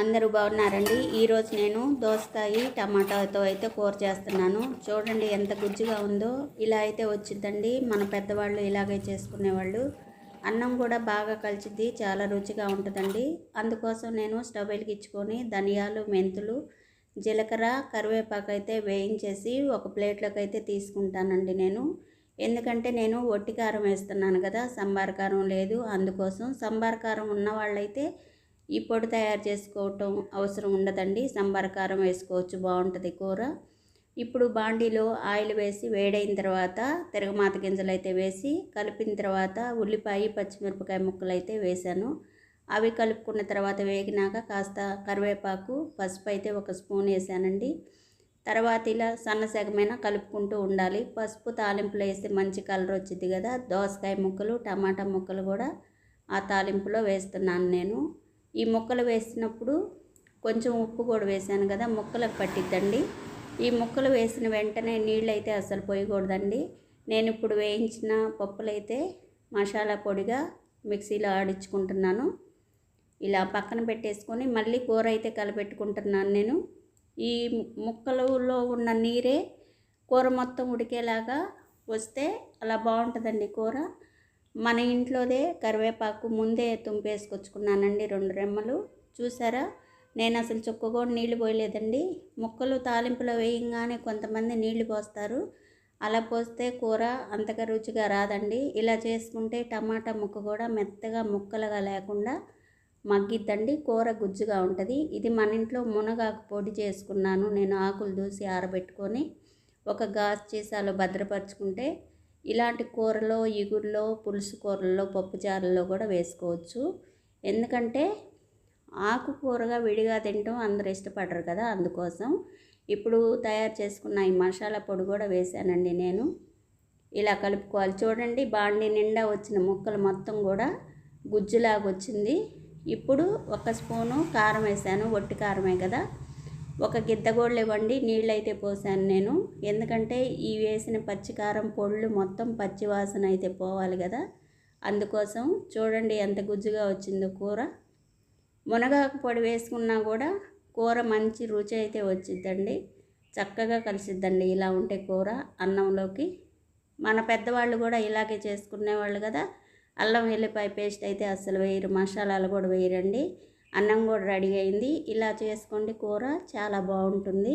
అందరూ బాగున్నారండి. ఈరోజు నేను దోసకాయ టమాటాతో అయితే కూర చేస్తున్నాను. చూడండి ఎంత గుజ్జుగా ఉందో. ఇలా అయితే వచ్చిందండి మన పెద్దవాళ్ళు ఇలాగే చేసుకునేవాళ్ళు. అన్నం కూడా బాగా కలిసిద్ది చాలా రుచిగా ఉంటుందండి. అందుకోసం నేను స్టవ్ వెలిగించుకొని ధనియాలు మెంతులు జీలకర్ర కరివేపాకు అయితే వేయించేసి ఒక ప్లేట్లోకి అయితే తీసుకుంటానండి నేను. ఎందుకంటే నేను ఒట్టి కారం వేస్తున్నాను కదా సంబార్ కారం లేదు. అందుకోసం సంబార కారం ఉన్న వాళ్ళైతే ఈ పొడి తయారు చేసుకోవటం అవసరం ఉండదండి. సంబార కారం వేసుకోవచ్చు బాగుంటుంది కూర. ఇప్పుడు బాండీలో ఆయిల్ వేసి వేడైన తర్వాత తిరగమాత గింజలు అయితే వేసి కలిపిన తర్వాత ఉల్లిపాయ పచ్చిమిరపకాయ ముక్కలు అయితే వేశాను అవి కలుపుకున్న తర్వాత వేగినాక కాస్త కరివేపాకు పసుపు అయితే ఒక స్పూన్ వేసానండి. తర్వాత ఇలా సన్న సెగమైన కలుపుకుంటూ ఉండాలి. పసుపు తాలింపులో వేస్తే మంచి కలర్ వచ్చింది కదా. దోసకాయ ముక్కలు టమాటా ముక్కలు కూడా ఆ తాలింపులో వేస్తున్నాను నేను. ఈ ముక్కలు వేసినప్పుడు కొంచెం ఉప్పు కూడా వేసాను కదా ముక్కలకు పట్టిద్దండి. ఈ ముక్కలు వేసిన వెంటనే నీళ్ళు అయితే అసలు పోయకూడదండి. నేను ఇప్పుడు వేయించిన పప్పులు అయితే మసాలా పొడిగా మిక్సీలో ఆడించుకుంటున్నాను. ఇలా పక్కన పెట్టేసుకొని మళ్ళీ కూర అయితే కలపెట్టుకుంటున్నాను నేను. ఈ ముక్కలలో ఉన్న నీరే కూర మొత్తం ఉడికేలాగా వస్తే అలా బాగుంటుందండి కూర. మన ఇంట్లోదే కరివేపాకు ముందే తుంపేసుకొచ్చుకున్నానండి రెండు రెమ్మలు. చూసారా? నేను అసలు చుక్క కూడా నీళ్ళు పోయలేదండి. ముక్కలు తాలింపులో వేయంగానే కొంతమంది నీళ్ళు పోస్తారు. అలా పోస్తే కూర అంతగా రుచిగా రాదండి. ఇలా చేసుకుంటే టమాటా ముక్క కూడా మెత్తగా ముక్కలుగా లేకుండా మగ్గిద్దండి. కూర గుజ్జుగా ఉంటుంది. ఇది మన ఇంట్లో మునగాకు పొడి చేసుకున్నాను. నేను ఆకులు దూసి ఆరబెట్టుకొని ఒక గాజు చీసాలో భద్రపరుచుకుంటే ఇలాంటి కూరలో ఇగురులో పులుసు కూరల్లో పప్పుచారుల్లో కూడా వేసుకోవచ్చు. ఎందుకంటే ఆకుకూరగా విడిగా తినటం అందరు ఇష్టపడరు కదా అందుకోసం. ఇప్పుడు తయారు చేసుకున్న ఈ మసాలా పొడి కూడా వేసానండి నేను. ఇలా కలుపుకోవాలి. చూడండి బాండి నిండా వచ్చిన ముక్కలు మొత్తం కూడా గుజ్జులాగా వచ్చింది ఇప్పుడు ఒక స్పూను కారం వేసాను. ఒట్టి కారమే కదా. ఒక గిద్దగోళ్ళు ఇవ్వండి నీళ్ళైతే పోసాను నేను. ఎందుకంటే ఈ వేసిన పచ్చికారం పొళ్ళు మొత్తం పచ్చి వాసన అయితే పోవాలి కదా. అందుకోసం చూడండి ఎంత గుజ్జుగా వచ్చిందో కూర. మునగాకు పొడి వేసుకున్నా కూడా కూర మంచి రుచి అయితే వచ్చిద్దండి. చక్కగా కలిసిద్దండి ఇలా ఉంటే కూర అన్నంలోకి. మన పెద్దవాళ్ళు కూడా ఇలాగే చేసుకునేవాళ్ళు కదా. అల్లం వెల్లిపాయ పేస్ట్ అయితే అస్సలు వేయరు మసాలాలు కూడా వేయరండి. అన్నం కూడా రెడీ అయింది. ఇలా చేసుకోండి కూర చాలా బాగుంటుంది.